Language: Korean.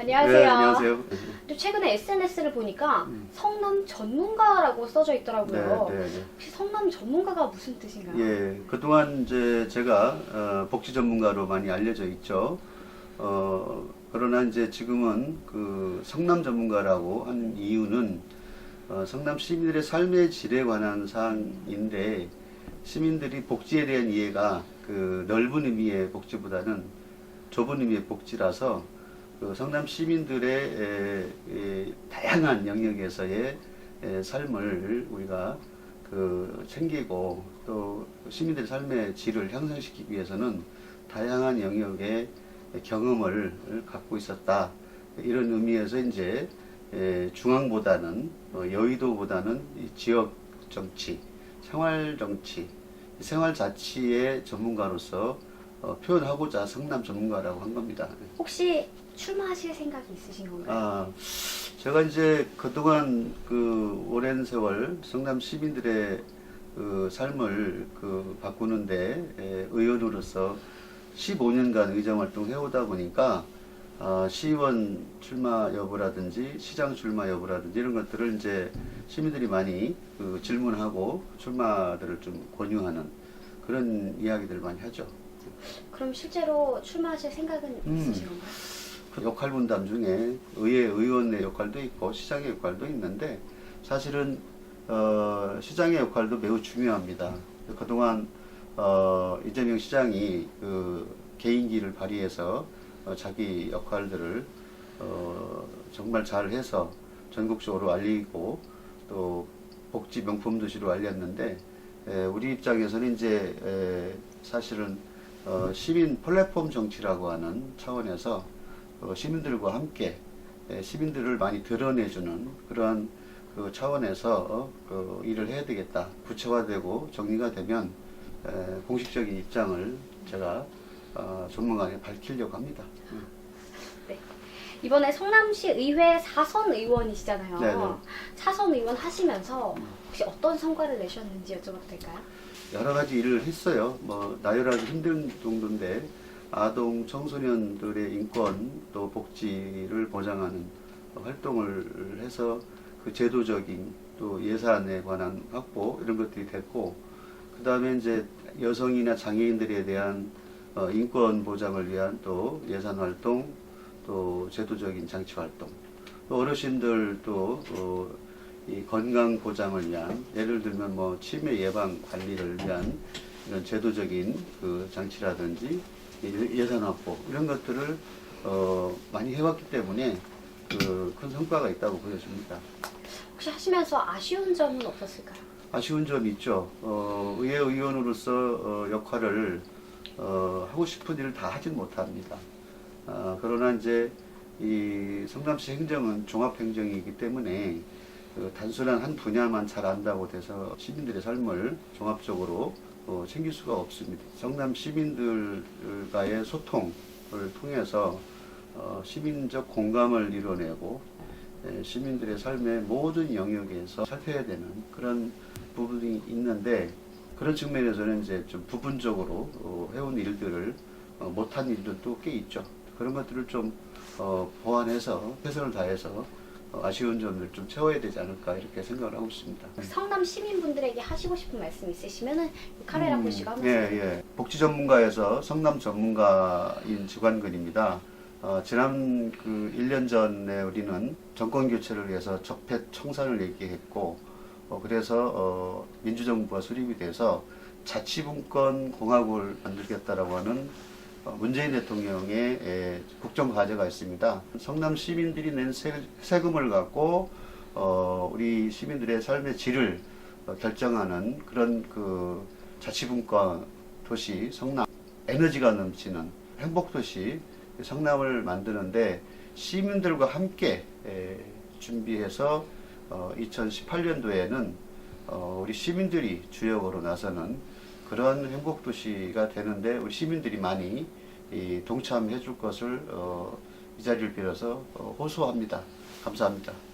안녕하세요. 네, 안녕하세요. 또 최근에 SNS를 보니까 성남 전문가라고 써져 있더라고요. 네, 네, 네. 혹시 성남 전문가가 무슨 뜻인가요? 예, 그동안 이제 제가 어, 복지 전문가로 많이 알려져 있죠. 어, 그러나 이제 지금은 그 성남 전문가라고 한 이유는 어, 성남 시민들의 삶의 질에 관한 사항인데 시민들이 복지에 대한 이해가 그 넓은 의미의 복지보다는 좁은 의미의 복지라서 그 성남 시민들의 에, 에, 다양한 영역에서의 에, 삶을 우리가 그 챙기고 또 시민들의 삶의 질을 향상시키기 위해서는 다양한 영역의 경험을 갖고 있었다. 이런 의미에서 이제 에, 중앙보다는 어, 여의도보다는 이 지역 정치, 생활 정치, 생활 자치의 전문가로서 어, 표현하고자 성남 전문가라고 한 겁니다. 혹시 출마하실 생각이 있으신 건가요? 아, 제가 이제 그동안 그 오랜 세월 성남 시민들의 그 삶을 그 바꾸는데 에, 의원으로서 15년간 의정 활동을 해오다 보니까 아, 시의원 출마 여부라든지 시장 출마 여부라든지 이런 것들을 이제 시민들이 많이 그 질문하고 출마들을 좀 권유하는 그런 이야기들을 많이 하죠. 그럼 실제로 출마하실 생각은 음. 있으신 건가요? 그 역할 분담 중에 의회 의원의 역할도 있고 시장의 역할도 있는데 사실은 어, 시장의 역할도 매우 중요합니다. 그동안 어, 이재명 시장이 그 개인기를 발휘해서 어, 자기 역할들을 어, 정말 잘해서 전국적으로 알리고 또 복지 명품 도시로 알렸는데 에, 우리 입장에서는 이제 에, 사실은 어, 시민 플랫폼 정치라고 하는 차원에서 어, 시민들과 함께 에, 시민들을 많이 드러내주는 그러한 그 차원에서 어, 그 일을 해야 되겠다. 구체화되고 정리가 되면 에, 공식적인 입장을 제가 어, 전문가에 밝히려고 합니다. 음. 네. 이번에 성남시 의회 사선 의원이시잖아요. 네네. 사선 의원 하시면서 혹시 어떤 성과를 내셨는지 여쭤봐도 될까요? 여러 가지 일을 했어요. 뭐 나열하기 힘든 정도인데 아동 청소년들의 인권 또 복지를 보장하는 활동을 해서 그 제도적인 또 예산에 관한 확보 이런 것들이 됐고 그 다음에 이제 여성이나 장애인들에 대한 어, 인권 보장을 위한 또 예산 활동 또 제도적인 장치 활동 또 어르신들 또 어, 이 건강 보장을 위한 예를 들면 뭐 치매 예방 관리를 위한 이런 제도적인 그 장치라든지 예- 예산 확보 이런 것들을 어 많이 해왔기 때문에 그 큰 성과가 있다고 보여집니다. 혹시 하시면서 아쉬운 점은 없었을까요? 아쉬운 점이 있죠. 어, 의회 의원으로서 어, 역할을 어, 하고 싶은 일을 다 하진 못합니다. 아, 그러나 이제 이 성남시 행정은 종합행정이기 때문에 그 단순한 한 분야만 잘 안다고 돼서 시민들의 삶을 종합적으로 어, 챙길 수가 없습니다. 성남 시민들과의 소통을 통해서 어, 시민적 공감을 이뤄내고 에, 시민들의 삶의 모든 영역에서 살펴야 되는 그런 부분이 있는데 그런 측면에서는 이제 좀 부분적으로 어, 해온 일들을 어, 못한 일들도 꽤 있죠. 그런 것들을 좀 어, 보완해서 최선을 다해서 어, 아쉬운 점을 좀 채워야 되지 않을까 이렇게 생각을 하고 있습니다. 성남 시민분들에게 하시고 싶은 말씀 있으시면은 이 카메라 음, 보시고 한번 예, 예. 복지 전문가에서 성남 전문가인 지관근입니다. 어, 지난 그 1년 전에 우리는 정권 교체를 위해서 적폐 청산을 얘기했고, 어, 그래서 어, 민주정부가 수립이 돼서 자치분권 공화국을 만들겠다라고 하는 어, 문재인 대통령의 에, 국정 과제가 있습니다. 성남 시민들이 낸 세, 세금을 갖고 어, 우리 시민들의 삶의 질을 어, 결정하는 그런 그 자치분권 도시 성남 에너지가 넘치는 행복 도시 성남을 만드는데 시민들과 함께 에, 준비해서 어, 2018년도에는 어, 우리 시민들이 주역으로 나서는 그런 행복 도시가 되는데 우리 시민들이 많이 이, 동참해 줄 것을 어, 이 자리를 빌어서 어, 호소합니다. 감사합니다.